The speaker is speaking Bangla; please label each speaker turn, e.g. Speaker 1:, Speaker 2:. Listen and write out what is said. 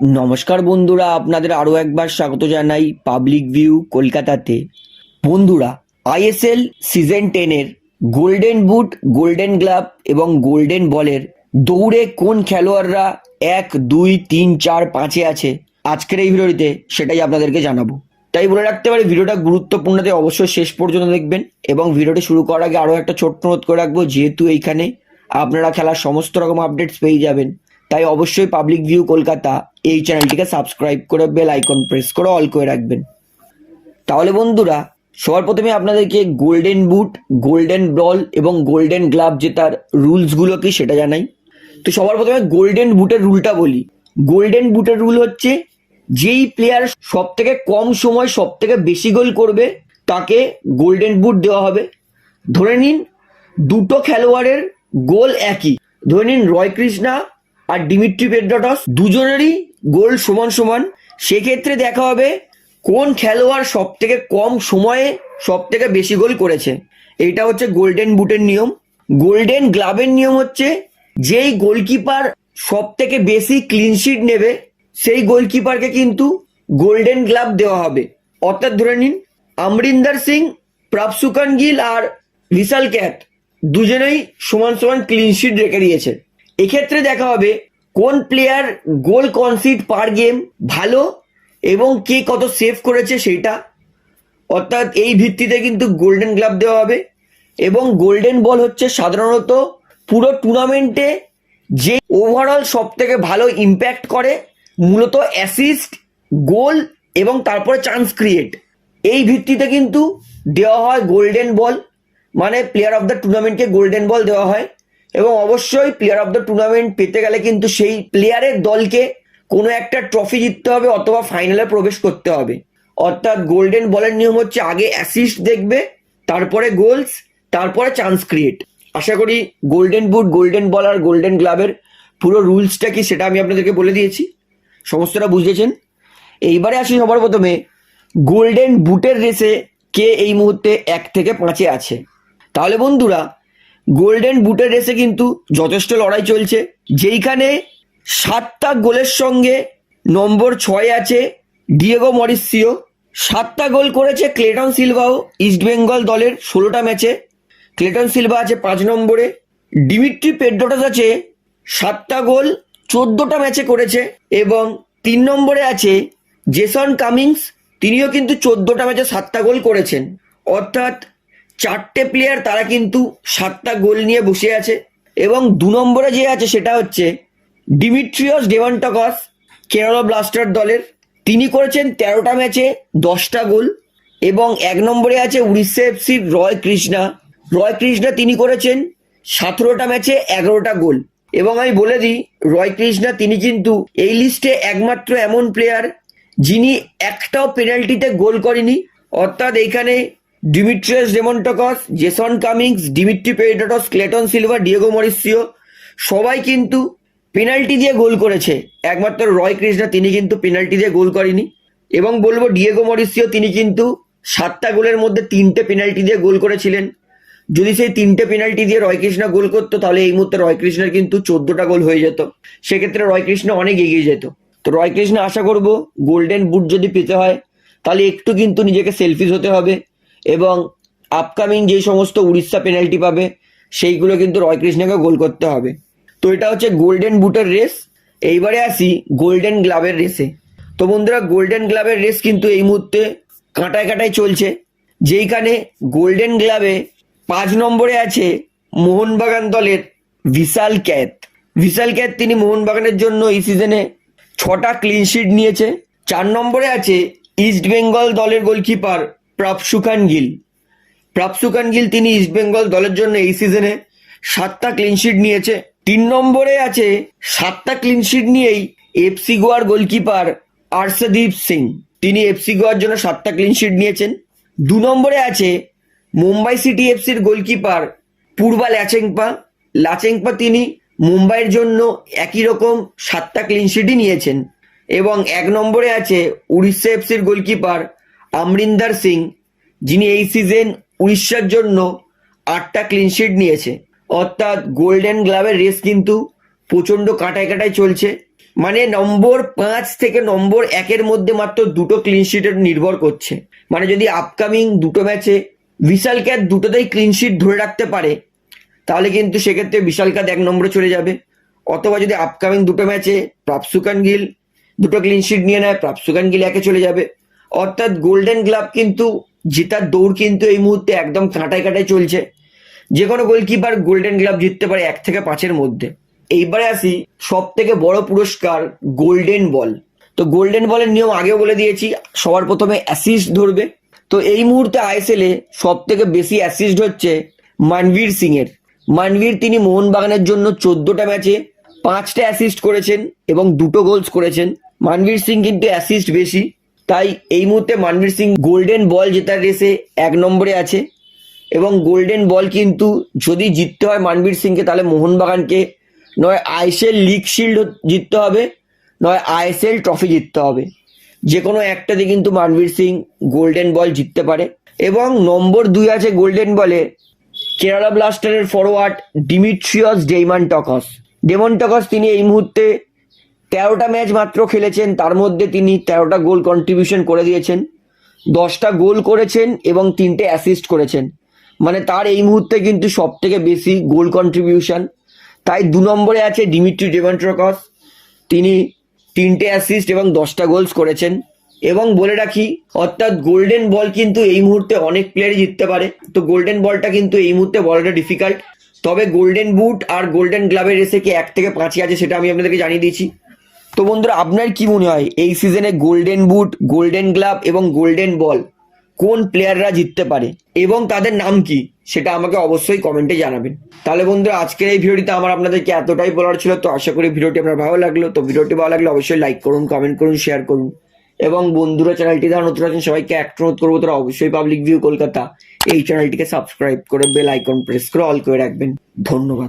Speaker 1: নমস্কার বন্ধুরা, আপনাদের আরও একবার স্বাগত জানাই পাবলিক ভিউ কলকাতাতে। বন্ধুরা আইএসএল সিজন টেনের গোল্ডেন বুট গোল্ডেন গ্লাভ এবং গোল্ডেন বলের দৌড়ে কোন খেলোয়াড়রা এক, দুই, তিন, চার, পাঁচে আছে? আজকের এই ভিডিওটিতে সেটাই আপনাদেরকে জানাব। তাই বলে রাখতে পারি, ভিডিওটা গুরুত্বপূর্ণ তাই অবশ্যই শেষ পর্যন্ত দেখবেন এবং ভিডিওটি শুরু করার আগে আরও একটা ছোট্ট নোট করে রাখব, যেহেতু এইখানে আপনারা খেলার সমস্ত রকম আপডেটস পেয়ে যাবেন। তাই অবশ্যই পাবলিক ভিউ কলকাতা এই চ্যানেলটিকে সাবস্ক্রাইব করে বেল আইকন প্রেস করে অল করে রাখবেন। তাহলে বন্ধুরা, সবার প্রথমে আপনাদেরকে গোল্ডেন বুট গোল্ডেন বল এবং গোল্ডেন গ্লাভ জেতার রুলসগুলো কি সেটা জানাই। তো সবার প্রথমে গোল্ডেন বুটের রুলটা বলি। গোল্ডেন বুটের রুল হচ্ছে, যেই প্লেয়ার সব থেকে কম সময় সব থেকে বেশি গোল করবে, তাকে গোল্ডেন বুট দেওয়া হবে। ধরে নিন, দুটো খেলোয়াড়ের গোল একই। ধরে নিন, রয় কৃষ্ণা আর ডিমিট্রি পেড্রাটস দুজনেরই গোল সমান সমান। সেক্ষেত্রে দেখা হবে কোন খেলোয়াড় সব থেকে কম সময়ে সব থেকে বেশি গোল করেছে। এটা হচ্ছে গোল্ডেন বুটের নিয়ম। গোল্ডেন গ্লাভের নিয়ম হচ্ছে যেই গোলকিপার সব থেকে বেশি ক্লিনশিট নেবে, সেই গোলকিপারকে কিন্তু গোল্ডেন গ্লাভ দেওয়া হবে। অর্থাৎ ধরে নিন অমরিন্দর সিং প্রাপসুকান গিল আর বিশাল ক্যাট দুজনেই সমান সমান ক্লিনশিট রেখে দিয়েছে। এক্ষেত্রে দেখা হবে কোন player goal concede per game ভালো এবং কে কত সেভ করেছে সেটা। অর্থাৎ এই ভিত্তিতে কিন্তু গোল্ডেন গ্লাভ দেওয়া হবে এবং গোল্ডেন বল হচ্ছে সাধারণত পুরো টুর্নামেন্টে যে ওভারঅল সব থেকে ভালো ইম্প্যাক্ট করে, মূলত অ্যাসিস্ট গোল এবং তারপরে চান্স ক্রিয়েট এই ভিত্তিতে কিন্তু দেওয়া হয় গোল্ডেন বল মানে প্লেয়ার অফ দ্য টুর্নামেন্টকে গোল্ডেন বল দেওয়া হয়। এবং অবশ্যই প্লেয়ার অফ দ্য টুর্নামেন্ট পেতে গেলে কিন্তু সেই প্লেয়ারের দলকে কোনো একটা ট্রফি জিততে হবে অথবা ফাইনালে প্রবেশ করতে হবে। অর্থাৎ গোল্ডেন বলের নিয়ম হচ্ছে আগে অ্যাসিস্ট দেখবে, তারপরে গোলস তারপরে চান্স ক্রিয়েট আশা করি গোল্ডেন বুট গোল্ডেন বল আর গোল্ডেন গ্লাভের পুরো রুলসটা কি সেটা আমি আপনাদেরকে বলে দিয়েছি। সমস্তটা বুঝেছেন? এইবারে আসি সবার প্রথমে। গোল্ডেন বুটের রেসে কে এই মুহূর্তে এক থেকে পাঁচে আছে? তাহলে বন্ধুরা গোল্ডেন বুটের রেসে কিন্তু যথেষ্ট লড়াই চলছে। যেইখানে সাতটা গোলের সঙ্গে নম্বর ছয় আছে ডিয়েগো মরিসিও। সাতটা গোল করেছে ক্লেটন সিলভাও ইস্টবেঙ্গল দলের ষোলোটা ম্যাচে। ক্লেটন সিলভা আছে পাঁচ নম্বরে। ডিমিট্রি পেড্রোটাস আছে সাতটা গোল চোদ্দোটা ম্যাচে করেছে এবং তিন নম্বরে আছে জেসন কামিংস। তিনিও কিন্তু চোদ্দোটা ম্যাচে সাতটা গোল করেছেন। অর্থাৎ চারটে প্লেয়ার তারা কিন্তু সাতটা গোল নিয়ে বসে আছে। এবং দু নম্বরে যে আছে সেটা হচ্ছে ডিমিট্রিয়স ডেভান্টাকস, কেরালা ব্লাস্টার দলের। তিনি করেছেন তেরোটা ম্যাচে দশটা গোল এবং এক নম্বরে আছে উড়িষ্যা এফসির রয় কৃষ্ণা। রয় কৃষ্ণা তিনি করেছেন সতেরোটা ম্যাচে এগারোটা গোল। এবং আমি বলে দিই, রয় কৃষ্ণা তিনি কিন্তু এই লিস্টে একমাত্র এমন প্লেয়ার যিনি একটাও পেনাল্টিতে গোল করেনি। অর্থাৎ এইখানে Dimitrios Diamantakos Jason Cummings Dimitri Petratos Cleiton Silva Diego Mauricio সবাই কিন্তু পেনাল্টি দিয়ে গোল করেছে। একমাত্র রয় কৃষ্ণা, তিনি কিন্তু পেনাল্টি দিয়ে গোল করেনি। এবং বলব ডিয়েগো মরিসিও তিনি কিন্তু সাতটা গোলের মধ্যে তিনটে পেনাল্টি দিয়ে গোল করেছিলেন। যদি সেই তিনটে পেনাল্টি দিয়ে রয় কৃষ্ণা গোল করতো, তাহলে এই মুহূর্তে রয় কৃষ্ণার কিন্তু চোদ্দটা গোল হয়ে যেত। সেক্ষেত্রে রয় কৃষ্ণ অনেক এগিয়ে যেত। তো রয় কৃষ্ণ, আশা করব গোল্ডেন বুট যদি পেতে হয়, তাহলে একটু কিন্তু নিজেকে সেলফিস হতে হবে। এবং আপকামিং যে সমস্ত উড়িষ্যা পেনাল্টি পাবে, সেইগুলো কিন্তু রয় কৃষ্ণকে গোল করতে হবে। তো এটা হচ্ছে গোল্ডেন বুটের রেস এইবারে আসি গোল্ডেন গ্লাভের রেসে তো বন্ধুরা গোল্ডেন গ্লাভের রেস কিন্তু এই মুহূর্তে কাঁটায় কাঁটায় চলছে। যেইখানে গোল্ডেন গ্লাভে পাঁচ নম্বরে আছে মোহনবাগান দলের বিশাল ক্যাত বিশাল ক্যাত তিনি মোহনবাগানের জন্য এই সিজনে ছটা ক্লিনশিট নিয়েছে। চার নম্বরে আছে ইস্ট বেঙ্গল দলের গোলকিপার প্রাপসুখান গিল। প্রাপসুকান গিল তিনি ইস্টবেঙ্গল দলের জন্য এই সিজনে সাতটা ক্লিনশিট নিয়েছে। তিন নম্বরে আছে সাতটা ক্লিনশিট নিয়েই এফসি গোয়ার গোলকিপার আর্শদীপ সিং। তিনি এফসি গোয়ার জন্য সাতটা ক্লিনশিট নিয়েছেন। দু নম্বরে আছে মুম্বাই সিটি এফসির গোলকিপার পূর্বা ল্যাচেংপা লাচেংপা তিনি মুম্বাইয়ের জন্য একই রকম সাতটা ক্লিনশিটই নিয়েছেন। এবং এক নম্বরে আছে উড়িষ্যা এফসির গোলকিপার আমরিন্দর সিং, যিনি এই সিজন উড়িষ্যার জন্য আটটা ক্লিনশিট নিয়েছে। অর্থাৎ গোল্ডেন গ্লাভের রেস কিন্তু প্রচণ্ড কাটায় কাটায় চলছে। মানে নম্বর পাঁচ থেকে নম্বর একের মধ্যে মাত্র দুটো ক্লিন শিটের নির্ভর করছে। মানে যদি আপকামিং দুটো ম্যাচে বিশাল ক্যাট দুটোতেই ক্লিন শিট ধরে রাখতে পারে, তাহলে কিন্তু সেক্ষেত্রে বিশাল কাদ এক নম্বরে চলে যাবে। অথবা যদি আপকামিং দুটো ম্যাচে প্রাপসুকান গিল দুটো ক্লিন শিট নিয়ে নেয় প্রাপসুকান গিল একে চলে যাবে। অর্থাৎ গোল্ডেন গ্লাভ কিন্তু জেতার দৌড় কিন্তু এই মুহূর্তে একদম কাঁটায় কাঁটায় চলছে। যে কোনো গোলকিপার গোল্ডেন গ্লাভ জিততে পারে এক থেকে পাঁচের মধ্যে। এইবারে আসি সব থেকে বড় পুরস্কার গোল্ডেন বল তো গোল্ডেন বলের নিয়ম আগেও বলে দিয়েছি, সবার প্রথমে অ্যাসিস্ট ধরবে। তো এই মুহূর্তে আইএসএল সব থেকে বেশি অ্যাসিস্ট হচ্ছে মানবীর সিং এর মানবীর তিনি মোহনবাগানের জন্য চোদ্দটা ম্যাচে পাঁচটা অ্যাসিস্ট করেছেন এবং দুটো গোলস করেছেন। মানবীর সিং কিন্তু অ্যাসিস্ট বেশি। তাই এই মুহূর্তে মানবীর সিং গোল্ডেন বল জেতার রেসে এক নম্বরে আছে। এবং গোল্ডেন বল কিন্তু যদি জিততে হয় মানবীর সিংকে, তাহলে মোহনবাগানকে। নয়, আইএসএল লিগ শিল্ড জিততে হবে, নয়, আইএসএল ট্রফি জিততে হবে। যে কোনো একটাতে কিন্তু মানবীর সিং গোল্ডেন বল জিততে পারে। এবং নম্বর দুই আছে গোল্ডেন বলে কেরালা ব্লাস্টারের forward Dimitrios Diamantakos Diamantakos তিনি এই মুহূর্তে তেরোটা ম্যাচ মাত্র খেলেছেন, তার মধ্যে তিনি তেরোটা গোল কন্ট্রিবিউশন করে দিয়েছেন, দশটা গোল করেছেন এবং তিনটে অ্যাসিস্ট করেছেন। মানে তার এই মুহূর্তে কিন্তু সব থেকে বেশি গোল কন্ট্রিবিউশন তাই দু নম্বরে আছে ডিমিট্রি ডেভেন্ট্রকস। তিনি তিনটে অ্যাসিস্ট এবং দশটা গোলস করেছেন। এবং বলে রাখি, অর্থাৎ গোল্ডেন বল কিন্তু এই মুহূর্তে অনেক প্লেয়ারই জিততে পারে। তো গোল্ডেন বলটা কিন্তু এই মুহূর্তে বলাটা ডিফিকাল্ট তবে গোল্ডেন বুট আর গোল্ডেন গ্লাভের রেসে কি এক থেকে পাঁচই আছে সেটা আমি আপনাদেরকে জানিয়ে দিয়েছি। তো বন্ধুরা, আপনার কি মনে হয় এই সিজনে গোল্ডেন বুট গোল্ডেন গ্লাভ এবং গোল্ডেন বল কোন প্লেয়াররা জিততে পারে এবং তাদের নাম কি সেটা আমাকে অবশ্যই কমেন্টে জানাবেন। তাহলে বন্ধুরা, আজকের এই ভিডিওটিতে আমার আপনাদেরকে এতটাই বলার ছিল, তো আশা করি ভিডিওটি আপনার ভালো লাগল। তো ভিডিওটি ভালো লাগলে অবশ্যই লাইক করুন কমেন্ট করুন শেয়ার করুন। এবং বন্ধুরা, চ্যানেলটি যারা নতুন আছেন, সবাইকে একটা অনুরোধ করব, তারা অবশ্যই পাবলিক ভিউ কলকাতা এই চ্যানেলটিকে সাবস্ক্রাইব করে বেল আইকন প্রেস করে অল করে রাখবেন। ধন্যবাদ।